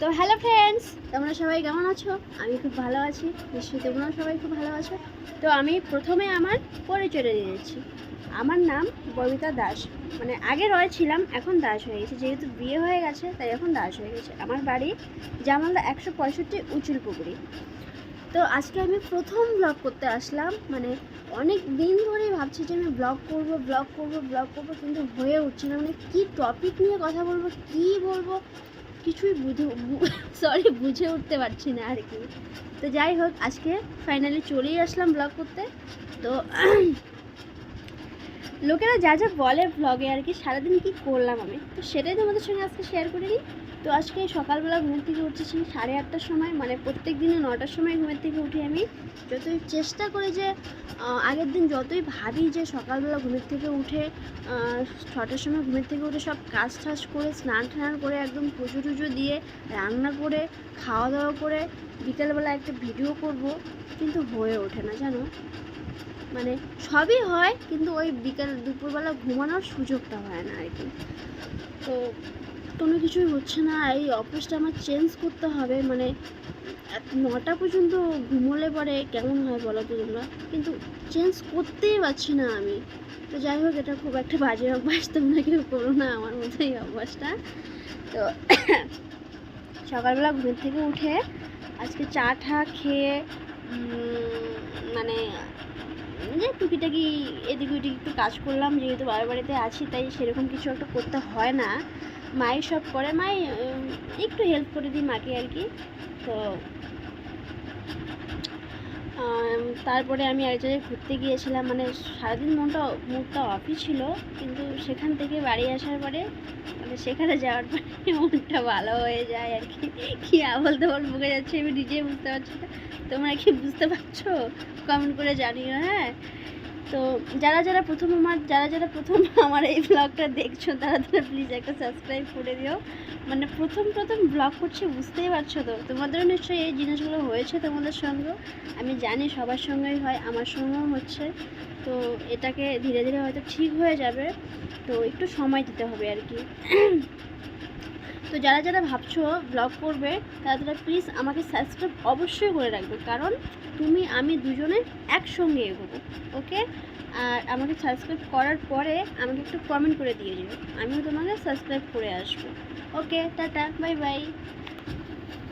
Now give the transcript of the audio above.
তো hello friends তোমরা সবাই কেমন আছো? আমি খুব ভালো আছি, নিশ্চয়ই তোমরাও সবাই খুব ভালো আছো। তো আমি প্রথমে আমার পরিচয়টা দিয়ে দিচ্ছি। আমার নাম ববিতা দাস মানে আগে রয় ছিলাম এখন দাস হয়ে গেছে। যেহেতু বিয়ে হয়ে গেছে, তাই এখন দাস হয়ে গেছে। আমার বাড়ি জামালদা একশো পঁয়ষট্টি উঁচুল পুকুরি। তো আজকে আমি প্রথম ব্লগ করতে আসলাম মানে অনেক দিন ধরেই ভাবছি যে আমি ব্লগ করব ব্লগ করব ব্লগ করব, কিন্তু হয়ে উঠছে না। মানে কী টপিক নিয়ে কথা বলব, কী বলব? কিছুই বুঝে সরি বুঝে উঠতে পারছি না আর কি। তো যাই হোক, আজকে ফাইনালি চলেই আসলাম ব্লগ করতে। তো লোকেরা যা যা বলে ব্লগে আর কি, সারাদিন কি করলাম আমি? তো সেটাই তোমাদের সঙ্গে আজকে শেয়ার করে নিই তো আজকে সকালবেলা ঘুমের থেকে উঠেছি সাড়ে আটটার সময় মানে প্রত্যেক দিনে নটার সময় ঘুমের থেকে উঠে আমি। যতই চেষ্টা করি যে আগের দিন যতই ভাবি যে সকালবেলা ঘুমের থেকে উঠে ছটার সময় ঘুমের থেকে উঠে সব কাজ টাজ করে, স্নান টান করে একদম পুজো টুজো দিয়ে, রান্না করে, খাওয়া দাওয়া করে, বিকেলবেলা একটা ভিডিও করব, কিন্তু হয়ে ওঠে না, জানো? মানে সবই হয়, কিন্তু ওই বিকেল, দুপুরবেলা ঘুমানোর সুযোগটা হয় না আর কি। তো কোনো কিছুই হচ্ছে না, এই অফিসটা আমার চেঞ্জ করতে হবে মানে নটা পর্যন্ত ঘুমোলে পরে কেমন হয় বলো তো তোমরা? কিন্তু চেঞ্জ করতেই পারছি না আমি। তো যাই হোক, এটা খুব একটা বাজে অভ্যাস, তোমরা কেউ করো না আমার মতো এই অভ্যাসটা। তো সকালবেলা ঘুমের থেকে উঠে আজকে চা ঠা খেয়ে মানে যে টুকিটাকি এদিক ওদিক একটু কাজ করলাম, যেহেতু বাবার বাড়িতে আছি, তাই সেরকম কিছু একটা করতে হয় না। মায়ের সব করে মাই একটু হেল্প করে দিই মাকে আর কি। তো তারপরে আমি এক জায়গায় ঘুরতে গিয়েছিলাম। মানে সারাদিন মনটা মুখটা অফই ছিল, কিন্তু সেখান থেকে বাড়ি আসার পরে মানে সেখানে যাওয়ার পরে মনটা ভালো হয়ে যায় আর কি। কী আবল তাবল বুকে যাচ্ছে, আমি নিজেই বুঝতে পারছি না। তোমরা কি বুঝতে পারছ? কমেন্ট করে জানিও হ্যাঁ? তো যারা যারা প্রথম আমার, যারা যারা প্রথম আমার এই ব্লগটা দেখছ, তারা তারা প্লিজ একটা সাবস্ক্রাইব করে দিও। মানে প্রথম প্রথম ব্লগ করছি বুঝতেই পারছ তো? তোমাদেরও নিশ্চয়ই এই জিনিসগুলো হয়েছে তোমাদের সঙ্গেও আমি জানি সবার সঙ্গেই হয়, আমার সঙ্গেও হচ্ছে। তো এটাকে ধীরে ধীরে হয়তো ঠিক হয়ে যাবে। তো একটু সময় দিতে হবে আর কি। তো যারা যারা ভাবছ ব্লগ করবে, তারা তারা প্লিজ আমাকে সাবস্ক্রাইব অবশ্যই করে রাখবে। কারণ তুমি, আমি দুজনে একসঙ্গে এগোবো ওকে আর আমাকে সাবস্ক্রাইব করার পরে আমাকে একটু কমেন্ট করে দিয়ে যাবে আমিও তোমাকে সাবস্ক্রাইব করে আসব। ওকে টাটা বাই বাই